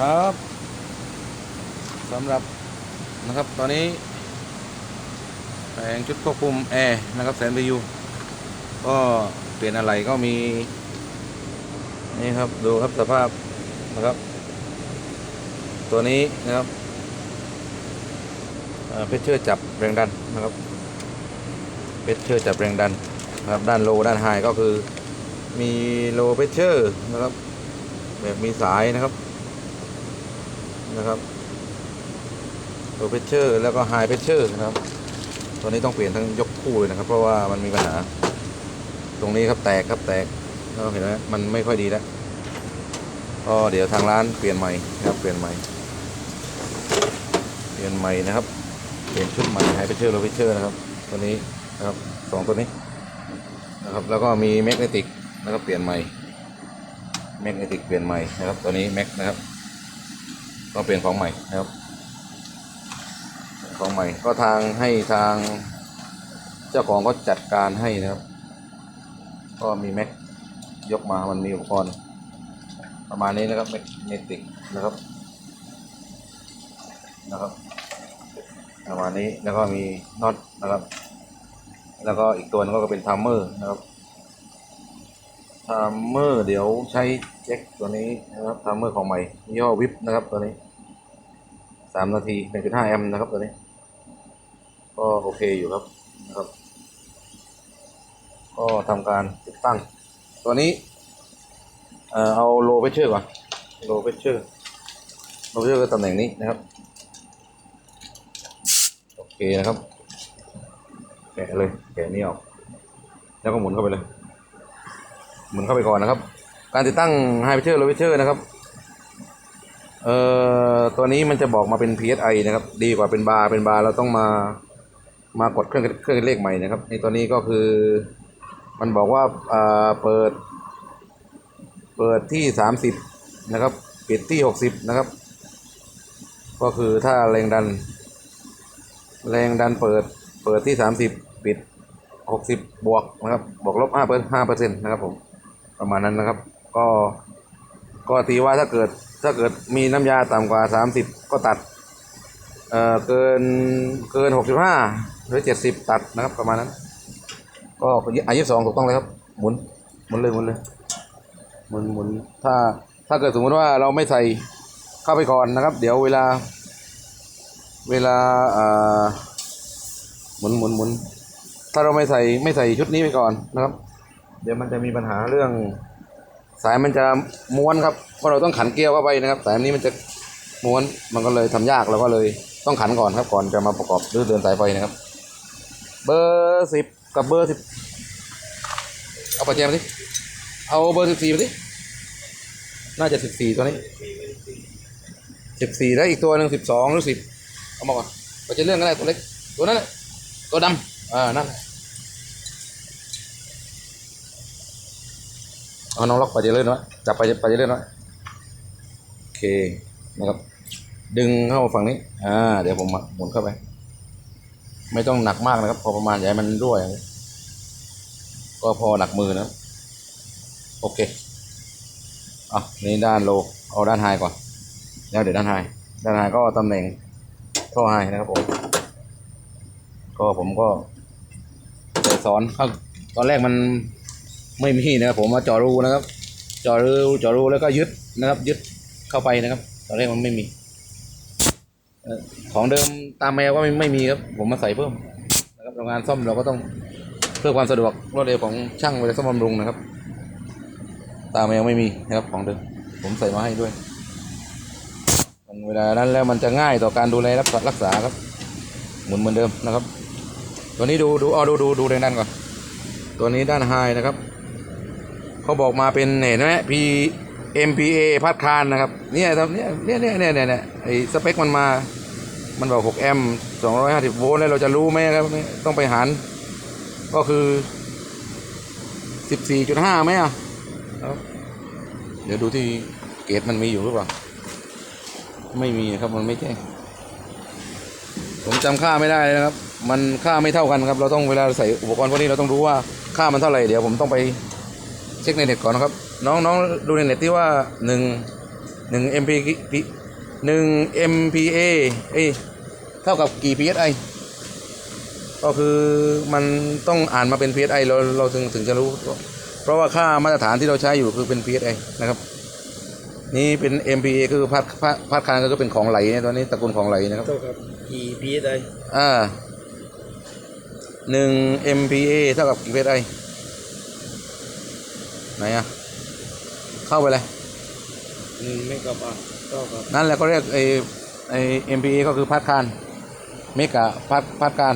ครับสำหรับนะครับตอนนี้แผงชุดควบคุมแอร์นะครับแสนบียูก็เปลี่ยนอะไรก็มี นี่ครับดูครับสภาพนะครับ ตัวนี้นะครับเพชเชอร์จับแรงดันนะครับเพชเชอร์จับแรงดันนะครับด้านโลด้านไฮก็คือมีโลเพชเชอร์นะครับแบบมีสายนะครับ นะครับโลเพชเชอร์แล้วก็ไฮเพชเชอร์นะครับตัวนี้ต้องเปลี่ยนทั้งยกคู่เลยนะครับ เพราะว่ามันมีปัญหา ตรงนี้ครับแตกครับแตกเราเห็นไหมมันไม่ค่อยดีแล้วก็เดี๋ยวทางร้านเปลี่ยนใหม่นะครับเปลี่ยนใหม่ เปลี่ยนใหม่นะครับเปลี่ยนชุดใหม่ไฮเพชเชอร์โลเพชเชอร์นะครับตัวนี้นะครับสองตัวนี้นะครับแล้วก็มีแมกเนติกนะครับเปลี่ยนใหม่แมกเนติกเปลี่ยนใหม่นะครับตัวนี้แม็กนะครับ ก็เปลี่ยนของใหม่นะครับ ของใหม่ก็ทางให้ทางเจ้าของก็จัดการให้นะครับ ก็มีแม็กยกมามันมีอุปกรณ์ประมาณนี้นะครับแมกเนติกนะครับนะครับประมาณนี้แล้วก็มีน็อตนะครับ แล้วก็อีกตัวนึงก็เป็นทัมเมอร์นะครับทัมเมอร์เดี๋ยวใช้แจ็คตัวนี้นะครับทัมเมอร์ของใหม่ย่อวิปนะครับตัวนี้ สามนาทีหนึ่งจุดห้าแอมป์นะครับตัวนี้ ก็โอเคอยู่ครับนะครับ ก็ทำการติดตั้ง ตัวนี้ เอ่อเอาโลเพชเชอร์ก่อนโลเพชเชอร์โลเพชเชอร์ก็ตำแหน่งนี้นะครับ โอเคนะครับ แกะเลยแกะนี่ออก แล้วก็หมุนเข้าไปเลย หมุนเข้าไปก่อนนะครับ การติดตั้งไฮเพเชอร์โลเพเชอร์นะครับ เอ่อตัวนี้มันจะบอกมาเป็น PSI นะครับ ดีกว่าเป็นบาร์เป็นบาร์เราต้องมามากดเครื่องเครื่องเลขใหม่นะครับในตัวนี้ก็คือ มันบอกว่าอ่าเปิด เปิดที่สามสิบนะครับ ปิดที่หกสิบนะครับ ก็คือถ้าแรงดัน แรงดันเปิดเปิดที่สามสิบปิดหกสิบบวกนะครับบวกลบห้าเปอร์ห้าเปอร์เซ็นต์นะครับผมประมาณนั้นนะครับ ก็ก็ตีว่าถ้าเกิด ถ้าเกิดมีน้ำยาต่ำกว่าสามสิบก็ตัดเอ่อเกินเกินหกสิบห้าหรือเจ็ดสิบตัดนะครับประมาณนั้น ก็อายุสองถูกต้องเลยครับ หมุนหมุนเลยหมุนเลยหมุนหมุนถ้าถ้าเกิดสมมติว่าเราไม่ใส่เข้าไปก่อนนะครับ เดี๋ยวเวลา เวลาอ่าหมุนหมุนหมุนถ้าเราไม่ใส่ไม่ใส่ชุดนี้ไปก่อนนะครับ เดี๋ยวมันจะมีปัญหาเรื่อง สายมันจะม้วนครับเพราะเราต้องขันเกลียวเข้าไปนะครับ สายนี้มันจะม้วนมันก็เลยทำยากเราก็เลยต้องขันก่อนครับก่อนจะมาประกอบหรือเดินสายไฟนะครับ เบอร์สิบกับเบอร์สิบเอาปัจเจมาสิเอาเบอร์สิบสี่มาสิน่าจะสิบสี่ตัวนี้สิบสี่แล้วอีกตัวหนึ่งสิบสองหรือสิบเอามาก่อนปัจเจเรื่องก็ได้ตัวเล็กตัวนั้นตัวดำอ่านั่นแหละ เอาน้องล็อกไปจเจเลื่อนไว้จับไปไปจเจเลื่อนไว้โอเคนะครับ ดึงเข้าฝั่งนี้ อ่า เดี๋ยวผมหมุนเข้าไป ไม่ต้องหนักมากนะครับ พอประมาณอย่าให้มันรั่วอย่างนี้ก็พอหนักมือนะครับโอเคอะนี่ด้านโลเอาด้านไฮก่อนแล้วเดี๋ยวด้านไฮด้านไฮก็ตำแหน่งท่อไฮนะครับผมก็ผมก็จะสอนข้าตอนแรกมัน ไม่มีนะครับผมมาเจาะรูนะครับเจาะรูเจาะรูแล้วก็ยึดนะครับ ยึดเข้าไปนะครับ ตอนแรกมันไม่มีของเดิมตามแมวก็ไม่ไม่มีครับ ผมมาใส่เพิ่มนะครับโรงงานซ่อมเราก็ต้องเพื่อความสะดวกรวดเร็วของช่างเวลาซ่อมบำรุงนะครับ ตามแมวไม่มีนะครับของเดิมผมใส่มาให้ด้วยมันเวลานั้นแล้วมันจะง่ายต่อการดูแลรักษารักษาครับ หมุนเหมือนเดิมนะครับ ตัวนี้ดูดูเอดูดูดูแรงดันก่อนตัวนี้ด้านไฮนะครับ เขาบอกมาเป็นเห็นไหม P MPA พัดคานนะครับเนี่ยเนี่ยเนี่ยเนี่ยเนี่ยเนี่ยไอสเปคมันมา มันบอก6แอมป์250 โวลต์แล้วเราจะรู้ไหมครับต้องไปหารก็คือ 14.5ไหมอะเดี๋ยวดูที่เกรดมันมีอยู่หรือเปล่า ไม่มีครับมันไม่แจ้งผมจำค่าไม่ได้เลยนะครับ มันค่าไม่เท่ากันครับ เราต้องเวลาใส่อุปกรณ์พวกนี้เราต้องรู้ว่าค่ามันเท่าไหร่ เดี๋ยวผมต้องไป เช็คในเน็ตก่อนนะครับ น้องน้องดูในเน็ตที่ว่าหนึ่งหนึ่ง MP หนึ่ง MPA เอ้ยเท่ากับกี่ PSI ก็คือมันต้องอ่านมาเป็น PSI เราเราถึงถึงจะรู้ เพราะว่าค่ามาตรฐานที่เราใช้อยู่คือเป็น PSI นะครับ นี่เป็น MPA ก็คือพัดพัดพัดคานก็คือเป็นของไหลเนี่ยตัวนี้ตระกูลของไหลนะครับเท่ากับกี่พีเอสไออ่าหนึ่ง MPA เท่ากับกี่ PSI ไหนอะเข้าไปเลยหนึ่งเมกะบาทเท่ากับนั่นแหละก็เรียกไอ้ไอ้ MPA ก็คือพัดคานเมกะพัดพัดคาน